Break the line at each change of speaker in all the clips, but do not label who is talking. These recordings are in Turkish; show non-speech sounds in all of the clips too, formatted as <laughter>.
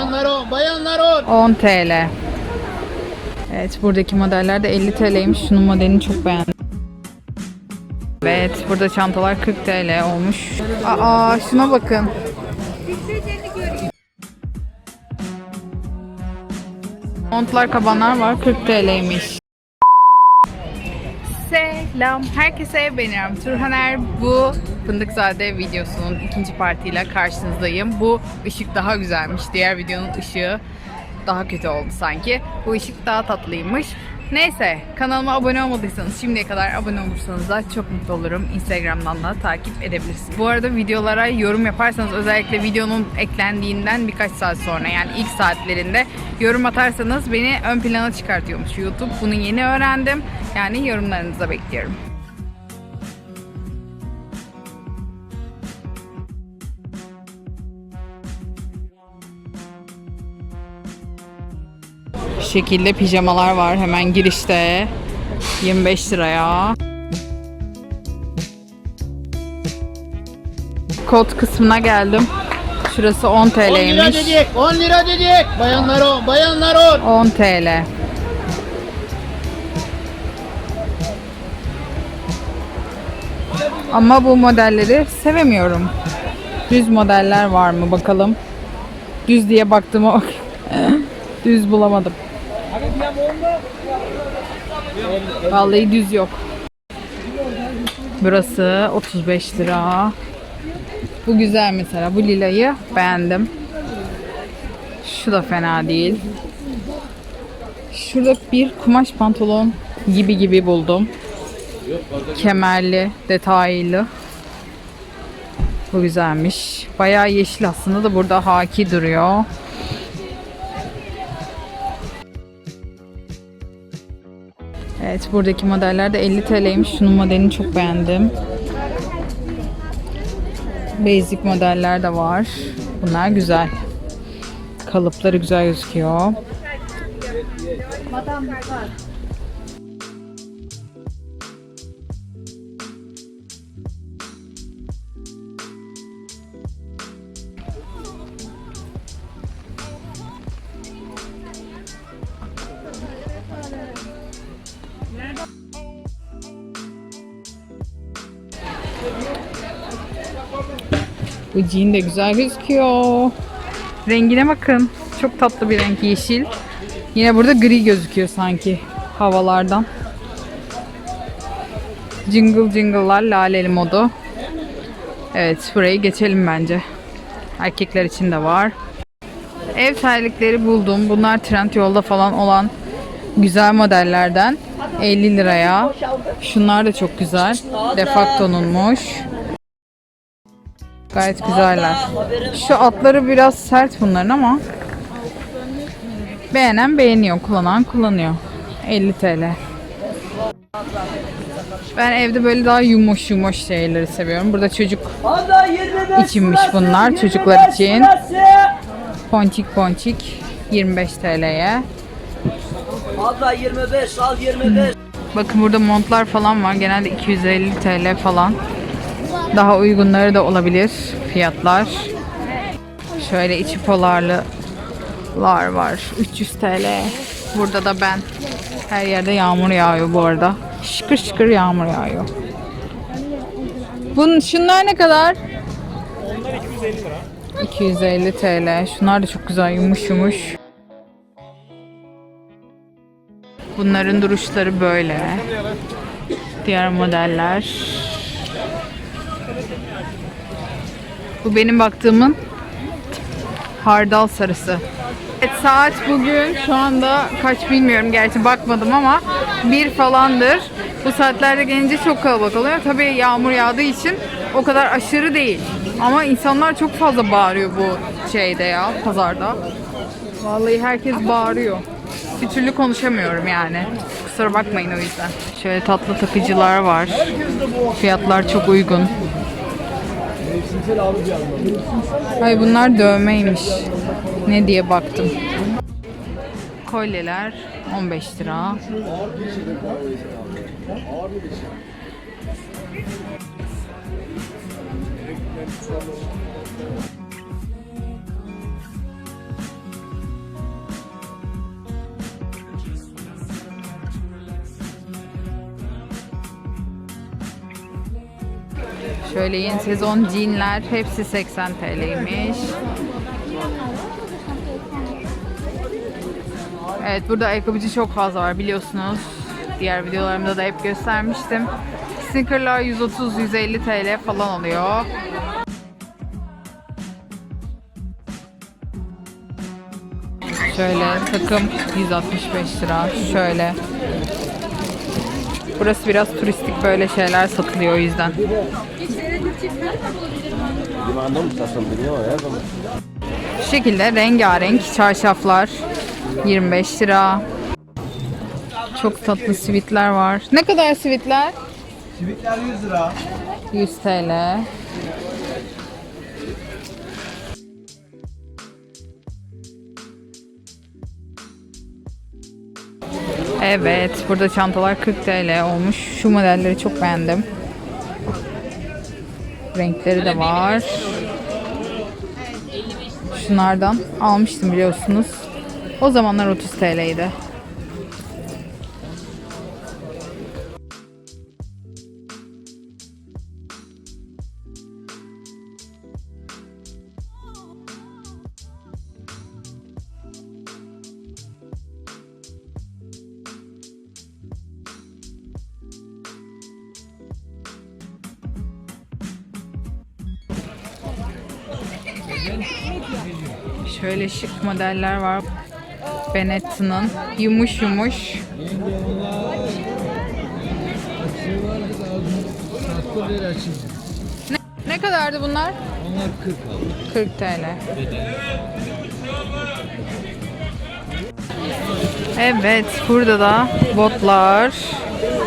Bayanlar 10, bayanlar 10.
10 TL. Evet buradaki modeller de 50 TL'ymiş. Şunun modelini çok beğendim. Evet burada çantalar 40 TL olmuş. Aa şuna bakın. Montlar kabanlar var 40 TL'ymiş. Selam herkese ben İrem Turhaner. Bu Fındıkzade videosunun ikinci partiyle karşınızdayım. Bu ışık daha güzelmiş. Diğer videonun ışığı daha kötü oldu sanki. Bu ışık daha tatlıymış. Neyse kanalıma abone olmadıysanız şimdiye kadar abone olursanız da çok mutlu olurum. Instagram'dan da takip edebilirsiniz. Bu arada videolara yorum yaparsanız özellikle videonun eklendiğinden birkaç saat sonra yani ilk saatlerinde yorum atarsanız beni ön plana çıkartıyormuş YouTube. Bunu yeni öğrendim. Yani yorumlarınızı da bekliyorum. Şekilde pijamalar var hemen girişte. 25 liraya. Kot kısmına geldim. Şurası 10
10 lira
TL'ymiş.
dedik, 10 lira dedik. Bayanlar 10, bayanlar 10.
10 TL. Ama bu modelleri sevemiyorum. Düz modeller var mı bakalım. Düz diye baktığıma bak. <laughs> düz bulamadım. Vallahi düz yok. Burası 35 lira. Bu güzel mesela. Bu lilayı beğendim. Şu da fena değil. Şurada bir kumaş pantolon gibi gibi buldum. Kemerli, detaylı. Bu güzelmiş. Bayağı yeşil aslında da burada haki duruyor. Evet buradaki modeller de 50 TL'ymiş. Şunun modelini çok beğendim. Basic modeller de var. Bunlar güzel. Kalıpları güzel gözüküyor. Bu jean de güzel gözüküyor. Rengine bakın. Çok tatlı bir renk yeşil. Yine burada gri gözüküyor sanki havalardan. Jingle jingle'lar laleli modu. Evet burayı geçelim bence. Erkekler için de var. Ev terlikleri buldum. Bunlar trend yolda falan olan güzel modellerden. 50 liraya. Şunlar da çok güzel. Defacto'nunmuş. Gayet güzeller. Şu atları biraz sert bunların ama beğenen beğeniyor, kullanan kullanıyor. 50 TL. Ben evde böyle daha yumuş yumuş şeyleri seviyorum. Burada çocuk
Abla 25
İçinmiş bunlar,
25
çocuklar için. ponçik ponçik 25 TL'ye.
Abla 25 al 25.
Bakın burada montlar falan var. Genelde 250 TL falan. Daha uygunları da olabilir fiyatlar. Şöyle içi polarlılar var. 300 TL. Burada da ben. Her yerde yağmur yağıyor bu arada. Şıkır şıkır yağmur yağıyor. Bunun şunlar ne kadar? Onlar 250 lira. 250 TL. Şunlar da çok güzel yumuş yumuş. Bunların duruşları böyle. Diğer modeller. Bu benim baktığımın hardal sarısı. Evet, saat bugün şu anda kaç bilmiyorum gerçi bakmadım ama bir falandır. Bu saatlerde gelince çok kalabalık oluyor. Tabii yağmur yağdığı için o kadar aşırı değil. Ama insanlar çok fazla bağırıyor bu şeyde ya pazarda. Vallahi herkes bağırıyor. Bir türlü konuşamıyorum yani. Kusura bakmayın o yüzden. Şöyle tatlı takıcılar var. Fiyatlar çok uygun. Ay bunlar dövmeymiş. Ne diye baktım. Kolyeler 15 lira. Şöyle yeni sezon jeanler hepsi 80 TL'ymiş. Evet burada ayakkabıcı çok fazla var biliyorsunuz. Diğer videolarımda da hep göstermiştim. Sneakerlar 130-150 TL falan oluyor. Şöyle takım 165 lira. Şöyle. Burası biraz turistik böyle şeyler satılıyor o yüzden. Şu şekilde rengarenk çarşaflar 25 lira. Çok tatlı sivitler var. Ne kadar sivitler?
Sivitler 100 lira.
100 TL. Evet, burada çantalar 40 TL olmuş. Şu modelleri çok beğendim. Renkleri de var. Şunlardan almıştım biliyorsunuz. O zamanlar 30 TL'ydi. Şöyle şık modeller var. Benetton'ın yumuş yumuş. Ne, ne kadardı bunlar?
Onlar 40
40 TL. Evet, burada da botlar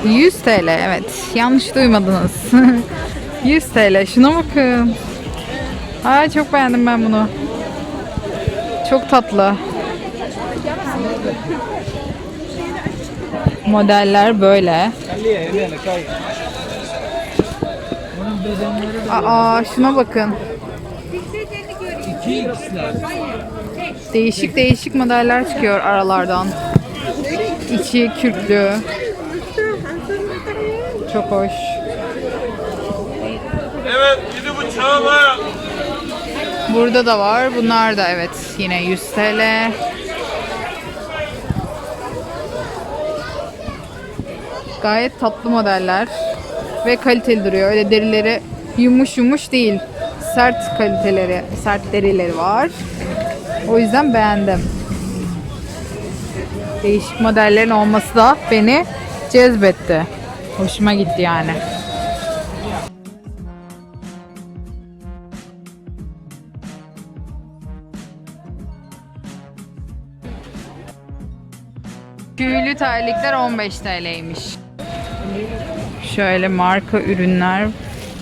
100 TL. Evet, yanlış duymadınız. <laughs> 100 TL. Şuna bakın. Aa çok beğendim ben bunu. Çok tatlı. Modeller böyle. Aa şuna bakın. Değişik değişik modeller çıkıyor aralardan. İçi kürklü. Çok hoş.
Evet, bıçağı var.
Burada da var. Bunlar da evet yine 100 TL. Gayet tatlı modeller ve kaliteli duruyor. Öyle derileri yumuş yumuş değil. Sert kaliteleri, sert derileri var. O yüzden beğendim. Değişik modellerin olması da beni cezbetti. Hoşuma gitti yani. Tüylü terlikler 15 TL'ymiş. Şöyle marka ürünler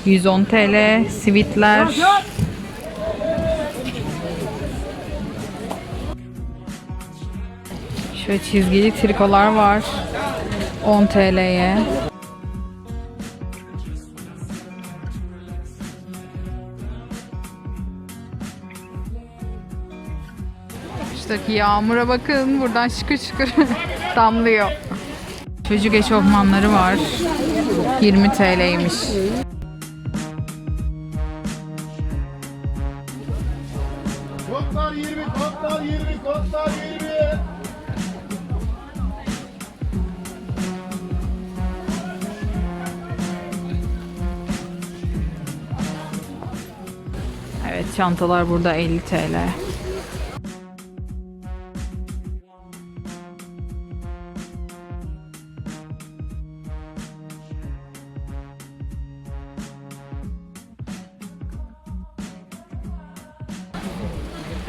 110 TL, sivitler. Şöyle çizgili trikolar var. 10 TL'ye. Şuradaki yağmura bakın. Buradan şıkır şıkır <laughs> damlıyor. Çocuk eşofmanları var. 20 TL'ymiş.
Kotlar 20, kotlar 20, kotlar 20.
Evet çantalar burada 50 TL.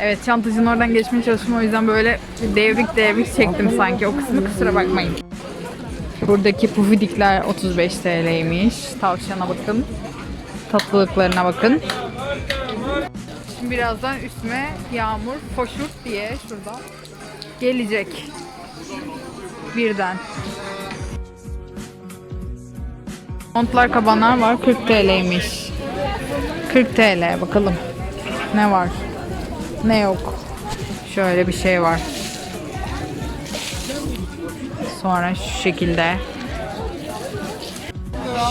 Evet çantacının oradan geçmeye çalıştım o yüzden böyle devrik devrik çektim sanki o kısmı kusura bakmayın. Buradaki pufidikler 35 TL'ymiş. Tavşana bakın. Tatlılıklarına bakın. Şimdi birazdan üstüme yağmur foşurt diye şuradan gelecek. Birden. Montlar kabanlar var 40 TL'ymiş. 40 TL bakalım. Ne var? Ne yok? Şöyle bir şey var. Sonra şu şekilde.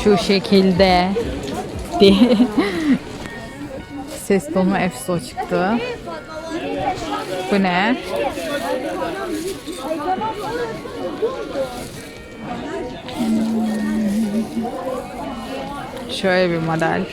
Şu şekilde. diye. <laughs> Ses tonu EFSO çıktı. Bu ne? Şöyle bir model.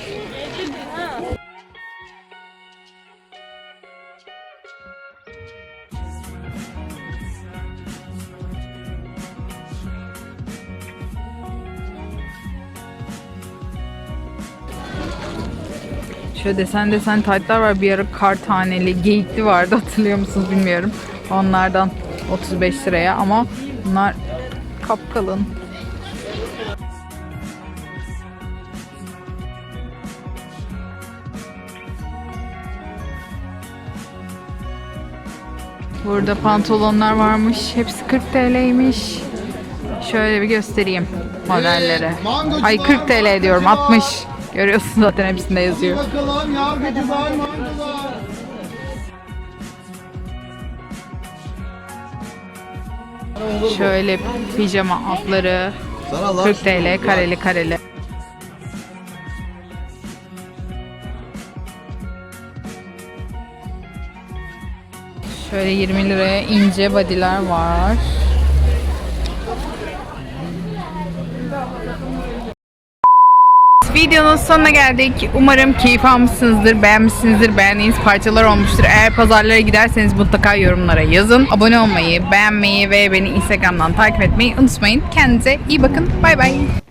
Şöyle desen desen taytlar var. Bir ara kar taneli, geyikli vardı. <laughs> Hatırlıyor musunuz bilmiyorum. Onlardan 35 liraya ama bunlar kapkalın. Burada pantolonlar varmış. Hepsi 40 TL'ymiş. Şöyle bir göstereyim modelleri.
mangocular,
Ay 40 TL diyorum
mangocular.
60. Görüyorsun zaten hepsinde yazıyor.
Bakalım yargıcılar mantılar.
Şöyle pijama altları
Sana
40 TL kareli kareli. Şöyle 20 liraya ince body'ler var. Videonun sonuna geldik. Umarım keyif almışsınızdır, beğenmişsinizdir, beğendiğiniz parçalar olmuştur. Eğer pazarlara giderseniz mutlaka yorumlara yazın. Abone olmayı, beğenmeyi ve beni Instagram'dan takip etmeyi unutmayın. Kendinize iyi bakın. Bay bay.